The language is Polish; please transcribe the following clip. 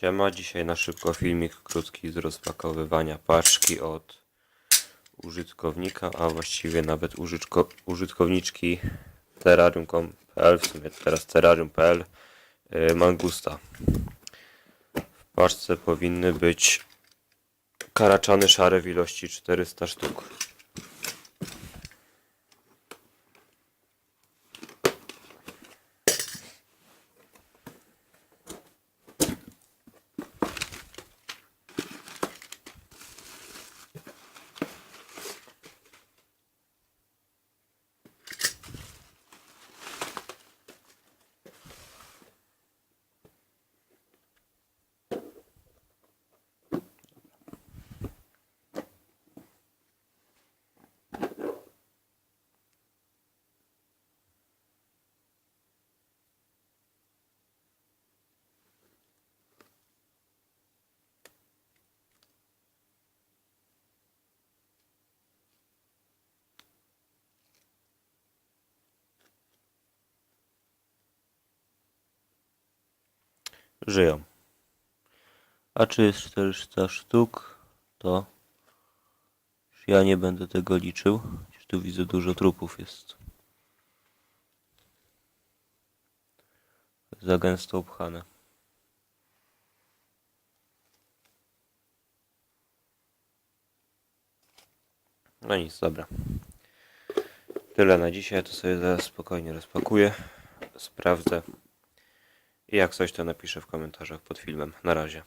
Siema, dzisiaj na szybko filmik krótki z rozpakowywania paczki od użytkownika, a właściwie nawet użytko, użytkowniczki terrarium.pl, w sumie teraz terrarium.pl yy, Mangusta. W paczce powinny być karaczany szare w ilości 400 sztuk. Żyją. A czy jest 400 sztuk, to ja nie będę tego liczył. Tu widzę dużo trupów jest. Za gęsto upchane. No nic, dobra. Tyle na dzisiaj, to sobie zaraz spokojnie rozpakuję, sprawdzę i jak coś to napiszę w komentarzach pod filmem. Na razie.